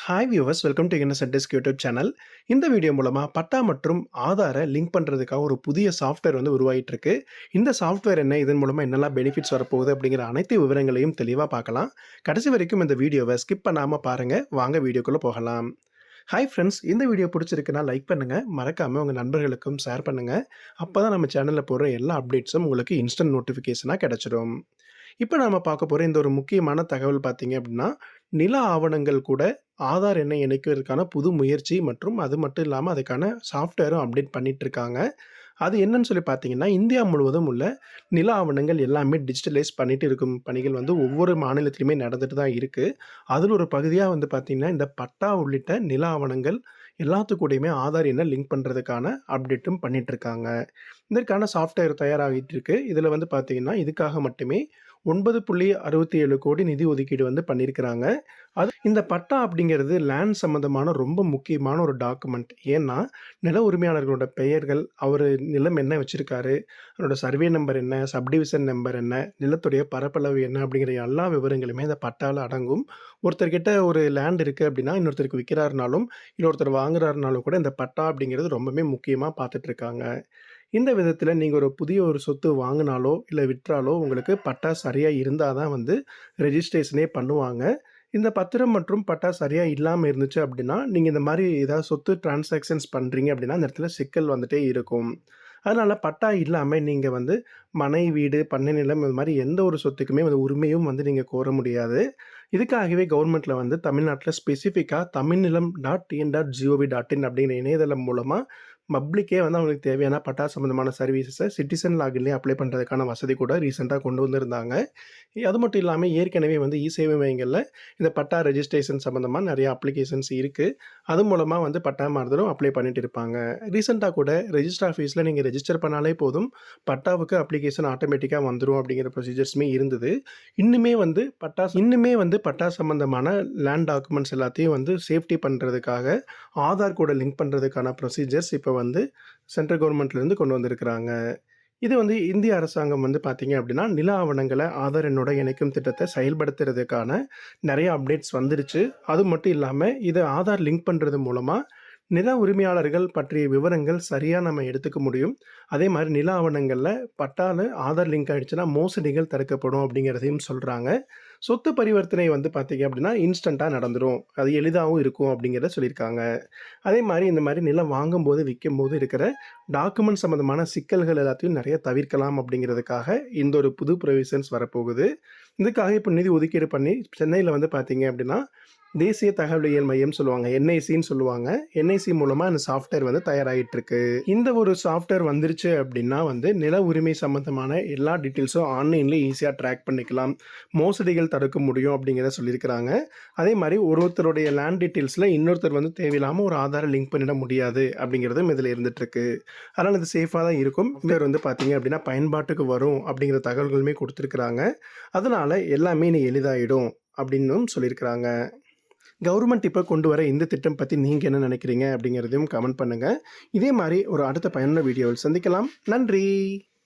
Hi viewers welcome to innocent desk YouTube channel இந்த video மூலமாக பட்டா மற்றும் ஆதாரை லிங்க் பண்ணுறதுக்காக ஒரு புதிய சாஃப்ட்வேர் வந்து உருவாகிட்டு இருக்கு இந்த சாஃப்ட்வேர் என்ன இதன் மூலமாக என்னெல்லாம் பெனிஃபிட்ஸ் வரப்போகுது அப்படிங்கிற அனைத்து விவரங்களையும் தெளிவாக பார்க்கலாம். கடைசி வரைக்கும் இந்த வீடியோவை ஸ்கிப் பண்ணாமல் பாருங்கள் வாங்க வீடியோக்குள்ளே போகலாம். ஹாய் ஃப்ரெண்ட்ஸ் இந்த வீடியோ பிடிச்சிருக்குன்னா லைக் பண்ணுங்கள் மறக்காமல் உங்கள் நண்பர்களுக்கும் ஷேர் பண்ணுங்கள் அப்போ தான் நம்ம சேனலில் போடுற எல்லா அப்டேட்ஸும் உங்களுக்கு இன்ஸ்டன்ட் நோட்டிஃபிகேஷனாக கிடச்சிடும் இப்போ நாம் பார்க்க போகிற இந்த ஒரு முக்கியமான தகவல் பார்த்தீங்க அப்படின்னா நில ஆவணங்கள் கூட ஆதார் எண்ணை இணைக்கிறதுக்கான புது முயற்சி மற்றும் அது மட்டும் இல்லாமல் அதுக்கான சாஃப்ட்வேரும் அப்டேட் பண்ணிட்டு இருக்காங்க அது என்னன்னு சொல்லி பார்த்தீங்கன்னா இந்தியா முழுவதும் உள்ள நில ஆவணங்கள் எல்லாமே டிஜிட்டலைஸ் பண்ணிட்டு இருக்கும் பணிகள் வந்து ஒவ்வொரு மாநிலத்திலுமே நடந்துட்டு தான் இருக்குது அதில் ஒரு பகுதியாக வந்து பார்த்தீங்கன்னா இந்த பட்டா உள்ளிட்ட நில ஆவணங்கள் எல்லாத்துக்கூடையுமே ஆதார் எண்ணை லிங்க் பண்ணுறதுக்கான அப்டேட்டும் பண்ணிட்டு இருக்காங்க இதற்கான சாஃப்ட்வேர் தயாராகிட்டு இருக்கு இதில் வந்து பார்த்தீங்கன்னா இதுக்காக மட்டுமே ஒன்பது புள்ளி அறுபத்தி ஏழு கோடி நிதி ஒதுக்கீடு வந்து பண்ணியிருக்கிறாங்க அது இந்த பட்டா அப்படிங்கிறது லேண்ட் சம்மந்தமான ரொம்ப முக்கியமான ஒரு டாக்குமெண்ட் ஏன்னா நில உரிமையாளர்களோட பெயர்கள் அவர் நிலம் என்ன வச்சுருக்காரு அவரோட சர்வே நம்பர் என்ன சப்டிவிஷன் நம்பர் என்ன நிலத்துடைய பரப்பளவு என்ன அப்படிங்கிற எல்லா விவரங்களுமே இந்த பட்டாவில் அடங்கும். ஒருத்தர்கிட்ட ஒரு லேண்ட் இருக்குது அப்படின்னா இன்னொருத்தருக்கு விற்கிறாருனாலும் இன்னொருத்தர் வாங்குறாருனாலும் கூட இந்த பட்டா அப்படிங்கிறது ரொம்பவே முக்கியமாக பார்த்துட்ருக்காங்க இந்த விதத்தில் நீங்கள் ஒரு புதிய ஒரு சொத்து வாங்கினாலோ இல்லை விற்றாலோ உங்களுக்கு பட்டா சரியாக இருந்தால் தான் வந்து ரெஜிஸ்ட்ரேஷனே பண்ணுவாங்க. இந்த பத்திரம் மற்றும் பட்டா சரியாக இல்லாமல் இருந்துச்சு அப்படின்னா நீங்கள் இந்த மாதிரி ஏதாவது சொத்து டிரான்சாக்ஷன்ஸ் பண்ணுறீங்க அப்படின்னா அந்த இடத்துல சிக்கல் வந்துட்டே இருக்கும். அதனால் பட்டா இல்லாமல் நீங்கள் வந்து மனை வீடு பண்ணை நிலம் இது மாதிரி எந்த ஒரு சொத்துக்குமே வந்து உரிமையும் வந்து நீங்கள் கோர முடியாது. இதுக்காகவே கவர்மெண்ட்டில் வந்து தமிழ்நாட்டில் ஸ்பெசிஃபிக்காக Tamilnilam dot TN dot GOV dot in அப்படிங்கிற இணையதளம் மூலமாக பப்ளிக்கே வந்து அவங்களுக்கு தேவையான பட்டா சம்மந்தமான சர்வீசஸை சிட்டிசன் லாகின்லேயே அப்ளை பண்ணுறதுக்கான வசதி கூட ரீசெண்டாக கொண்டு வந்திருந்தாங்க. அது மட்டும் இல்லாமல் ஏற்கனவே வந்து இ சேவை மையங்களில் இந்த பட்டா ரெஜிஸ்ட்ரேஷன் சம்மந்தமாக நிறைய அப்ளிகேஷன்ஸ் இருக்குது அது மூலமாக வந்து பட்டா மாறுதலும் அப்ளை பண்ணிட்டு இருப்பாங்க. ரீசெண்டாக கூட ரெஜிஸ்டர் ஆஃபீஸில் நீங்கள் ரெஜிஸ்டர் பண்ணாலே போதும் பட்டாவுக்கு அப்ளிகேஷன் ஆட்டோமேட்டிக்காக வந்துடும் அப்படிங்கிற ப்ரொசீஜர்ஸுமே இருந்தது. இன்னுமே வந்து பட்டா இன்னுமே வந்து பட்டா சம்மந்தமான லேண்ட் டாக்குமெண்ட்ஸ் எல்லாத்தையும் வந்து சேஃப்டி பண்ணுறதுக்காக ஆதார் கூட லிங்க் பண்ணுறதுக்கான ப்ரொசீஜர்ஸ் இப்போ வந்து சென்ட்ரல் கவர்மெண்ட்லேருந்து கொண்டு வந்திருக்கிறாங்க. இது வந்து இந்திய அரசாங்கம் வந்து பார்த்தீங்க அப்படின்னா நில ஆவணங்களை ஆதார் எண்ணோட இணைக்கும் திட்டத்தை செயல்படுத்துறதுக்கான நிறைய அப்டேட்ஸ் வந்துருச்சு. அது மட்டும் இல்லாமல் இதை ஆதார் லிங்க் பண்ணுறது மூலமாக நில உரிமையாளர்கள் பற்றிய விவரங்கள் சரியாக நம்ம எடுத்துக்க முடியும். அதே மாதிரி நில ஆவணங்களில் பட்டால ஆதார் லிங்க் ஆகிடுச்சுன்னா மோசடிகள் தடுக்கப்படும் அப்படிங்கிறதையும் சொல்கிறாங்க சொத்து பரிவர்த்தனை வந்து பார்த்தீங்க அப்படின்னா இன்ஸ்டண்ட்டாக நடந்துடும் அது எளிதாகவும் இருக்கும் அப்படிங்கிறத சொல்லியிருக்காங்க அதே மாதிரி இந்த மாதிரி நிலம் வாங்கும்போது விற்கும்போது இருக்கிற டாக்குமெண்ட் சம்மந்தமான சிக்கல்கள் எல்லாத்தையும் நிறைய தவிர்க்கலாம் அப்படிங்கிறதுக்காக இந்த ஒரு புது ப்ரொவிஷன்ஸ் வரப்போகுது. இதுக்காக இப்போ நிதி ஒதுக்கீடு பண்ணி சென்னையில் வந்து பார்த்தீங்க அப்படின்னா தேசிய தகவலியல் மையம் சொல்லுவாங்க. என்ஐசின்னு சொல்லுவாங்க. என்ஐசி மூலமாக அந்த சாஃப்ட்வேர் வந்து தயாராகிட்டு இருக்கு இந்த ஒரு சாஃப்ட்வேர் வந்துருச்சு அப்படின்னா வந்து நில உரிமை சம்மந்தமான எல்லா டீட்டெயில்ஸும் ஆன்லைன்லேயே ஈஸியாக ட்ராக் பண்ணிக்கலாம். மோசடிகள் தடுக்க முடியும் அப்படிங்கிறத சொல்லியிருக்கிறாங்க. அதே மாதிரி ஒருத்தருடைய லேண்ட் டீட்டெயில்ஸில் இன்னொருத்தர் வந்து தேவையில்லாமல் ஒரு ஆதார லிங்க் பண்ணிட முடியாது அப்படிங்கிறதும் இதில் இருந்துட்டு இருக்கு அதனால் இது சேஃபாக தான் இருக்கும். இவர் வந்து பார்த்தீங்க அப்படின்னா பயன்பாட்டுக்கு வரும் அப்படிங்கிற தகவல்களுமே கொடுத்துருக்குறாங்க. அதனால் எல்லாமே நீ எளிதாயிடும் அப்படின்னும் சொல்லியிருக்கிறாங்க. கவர்மெண்ட் இப்போ கொண்டு வர இந்த திட்டம் பற்றி நீங்கள் என்ன நினைக்கிறீங்க அப்படிங்கிறதையும் கமெண்ட் பண்ணுங்கள் இதே மாதிரி ஒரு அடுத்த பயனுள்ள வீடியோவில் சந்திக்கலாம். நன்றி.